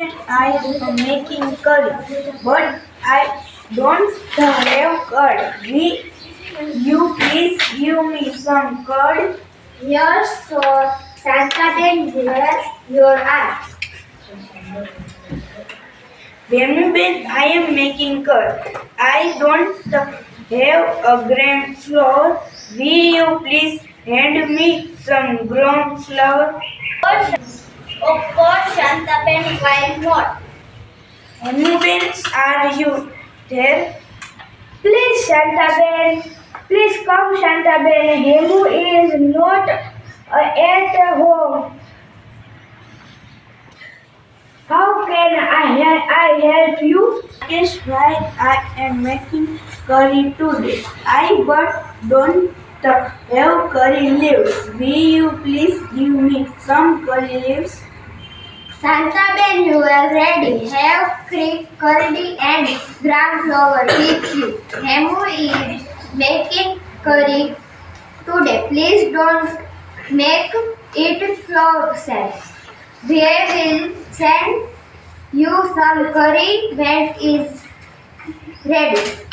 I am making curry, but I don't have curd. We, you please give me some curd. Yes, so Santa Ben, here you are. Benuben, I am making curd. I don't have a gram flour. Will you please hand me some gram flour? Of course, Santa Ben, why not? Benuben, are you there? Please, Santa Ben, please come, Santa Ben. Hemu is not uh, at home. How can I, I help you? Guess why I am making curry today. I but don't have curry leaves. Will you please give me some curry leaves? Santa Ben, you are ready. Have cream, curry and gram flour with you. Hemu is making curry today. Please don't make it flour set. We will send you some curry when it is ready.